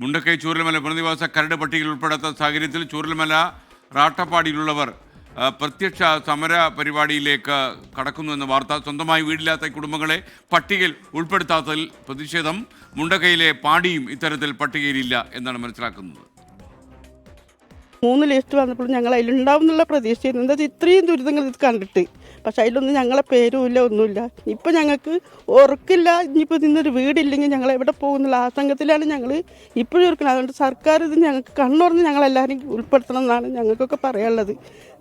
മുണ്ടക്കൈ ചൂരൽമല പുനരധിവാസ കരട് പട്ടികയിൽ ഉൾപ്പെടാത്ത സാഹചര്യത്തിൽ ചൂരൽമല റാട്ടപ്പാടിയിലുള്ളവർ പ്രത്യക്ഷ സമര പരിപാടിയിലേക്ക് കടക്കുന്നു എന്ന വാർത്ത സ്വന്തമായി വീടില്ലാത്ത കുടുംബങ്ങളെ പട്ടികയിൽ ഉൾപ്പെടുത്താത്തതിൽ പ്രതിഷേധം. മുണ്ടക്കൈയിലെ പാടിയും ഇത്തരത്തിൽ പട്ടികയിലില്ല എന്നാണ് മനസ്സിലാക്കുന്നത്. മൂന്ന് ലിസ്റ്റ് വന്നപ്പോൾ ഞങ്ങൾ അതിലുണ്ടാവും എന്നുള്ള പ്രതീക്ഷയായിരുന്നു എന്താ ഇത്രയും ദുരിതങ്ങൾ ഇത് കണ്ടിട്ട്. പക്ഷെ അതിലൊന്നും ഞങ്ങളെ പേരും ഇല്ല ഒന്നുമില്ല. ഇപ്പം ഞങ്ങൾക്ക് ഉറക്കില്ല ഇനിയിപ്പോൾ നിന്നൊരു വീടില്ലെങ്കിൽ ഞങ്ങൾ എവിടെ പോകുന്നില്ല ആ സംഘത്തിലാണ് ഞങ്ങൾ ഇപ്പോഴും ഉറക്കുന്നത് അതുകൊണ്ട് സർക്കാർ ഇത് ഞങ്ങൾക്ക് കണ്ണുറന്ന് ഞങ്ങളെല്ലാവരും ഉൾപ്പെടുത്തണം എന്നാണ് ഞങ്ങൾക്കൊക്കെ പറയാനുള്ളത്.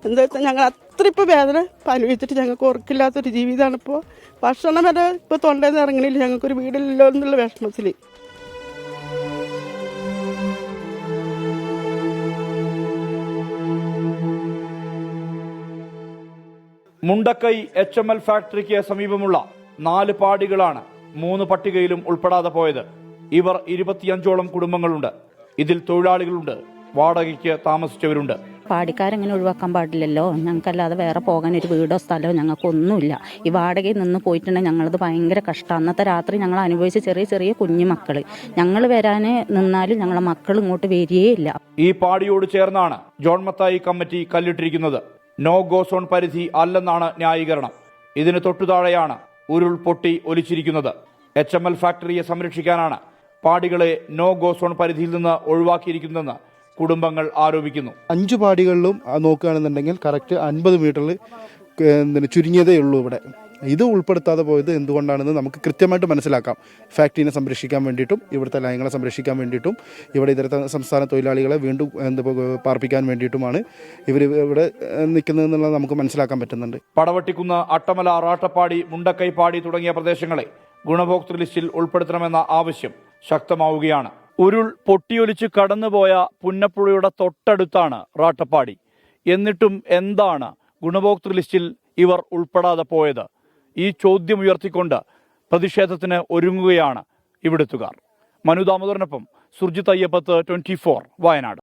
എന്താ വെച്ചാൽ ഞങ്ങൾ അത്ര ഇപ്പോൾ വേദന അനുഭവിച്ചിട്ട് ഞങ്ങൾക്ക് ഉറക്കില്ലാത്തൊരു ജീവിതമാണ് ഇപ്പോൾ ഭക്ഷണം വരെ ഇപ്പോൾ തൊണ്ടയിൽ നിന്ന് ഇറങ്ങണില്ല. ഞങ്ങൾക്കൊരു വീടില്ലല്ലോ എന്നുള്ള വിഷമത്തിൽ മുണ്ടക്കൈ എച്ച് എം എൽ ഫാക്ടറിക്ക് സമീപമുള്ള നാല് പാടികളാണ് മൂന്ന് പട്ടികയിലും ഉൾപ്പെടാതെ പോയത്. ഇവർ ഇരുപത്തിയഞ്ചോളം കുടുംബങ്ങളുണ്ട്. ഇതിൽ തൊഴിലാളികളുണ്ട്. വാടകയ്ക്ക് താമസിച്ചവരുണ്ട്. പാടിക്കാരങ്ങനെ ഒഴിവാക്കാൻ പാടില്ലല്ലോ? ഞങ്ങൾക്കല്ലാതെ വേറെ പോകാൻ ഒരു വീടോ സ്ഥലമോ ഞങ്ങൾക്കൊന്നുമില്ല. ഈ വാടകയിൽ നിന്ന് പോയിട്ടുണ്ടെങ്കിൽ ഞങ്ങളത് ഭയങ്കര കഷ്ടം അന്നത്തെ രാത്രി ഞങ്ങൾ അനുഭവിച്ച ചെറിയ ചെറിയ കുഞ്ഞു മക്കൾ ഞങ്ങൾ വരാൻ നിന്നാലും ഞങ്ങളെ മക്കൾ ഇങ്ങോട്ട് വരികയില്ല. ഈ പാടിയോട് ചേർന്നാണ് ജോൺ മത്തായി കമ്മിറ്റി കല്ലിട്ടിരിക്കുന്നത്. നോ ഗോ സോൺ പരിധി അല്ലെന്നാണ് ന്യായീകരണം. ഇതിന് തൊട്ടുതാഴെയാണ് ഉരുൾ പൊട്ടി ഒലിച്ചിരിക്കുന്നത്. എച്ച് എം എൽ ഫാക്ടറിയെ സംരക്ഷിക്കാനാണ് പാടികളെ നോ ഗോ സോൺ പരിധിയിൽ നിന്ന് ഒഴിവാക്കിയിരിക്കുന്നതെന്ന് കുടുംബങ്ങൾ ആരോപിക്കുന്നു. അഞ്ചു പാടികളിലും നോക്കുകയാണെന്നുണ്ടെങ്കിൽ കറക്റ്റ് അൻപത് മീറ്ററിൽ ചുരുങ്ങിയതേ ഉള്ളൂ ഇവിടെ. ഇത് ഉൾപ്പെടുത്താതെ പോയത് എന്തുകൊണ്ടാണെന്ന് നമുക്ക് കൃത്യമായിട്ട് മനസ്സിലാക്കാം. ഫാക്ടറിനെ സംരക്ഷിക്കാൻ വേണ്ടിയിട്ടും ഇവിടുത്തെ ലയങ്ങളെ സംരക്ഷിക്കാൻ വേണ്ടിയിട്ടും ഇവിടെ ഇതരത്തെ സംസ്ഥാന തൊഴിലാളികളെ വീണ്ടും എന്താ പാർപ്പിക്കാൻ വേണ്ടിയിട്ടുമാണ് ഇവർ ഇവിടെ നിൽക്കുന്നതെന്നുള്ളത് നമുക്ക് മനസ്സിലാക്കാൻ പറ്റുന്നുണ്ട്. പടവട്ടിക്കുന്ന അട്ടമല റാട്ടപ്പാടി മുണ്ടക്കൈപ്പാടി തുടങ്ങിയ പ്രദേശങ്ങളെ ഗുണഭോക്തൃ ലിസ്റ്റിൽ ഉൾപ്പെടുത്തണമെന്ന ആവശ്യം ശക്തമാവുകയാണ്. ഉരുൾ പൊട്ടിയൊലിച്ച് കടന്നുപോയ പുന്നപ്പുഴയുടെ തൊട്ടടുത്താണ് റാട്ടപ്പാടി. എന്നിട്ടും എന്താണ് ഗുണഭോക്തൃ ലിസ്റ്റിൽ ഇവർ ഉൾപ്പെടാതെ പോയത്? ഈ ചോദ്യം ഉയർത്തിക്കൊണ്ട് പ്രതിഷേധത്തിന് ഒരുങ്ങുകയാണ് ഇവിടുത്തുകാർ. മനു ദാമോദരനൊപ്പം സുർജിത് അയ്യപ്പത്ത് ട്വന്റി വയനാട്.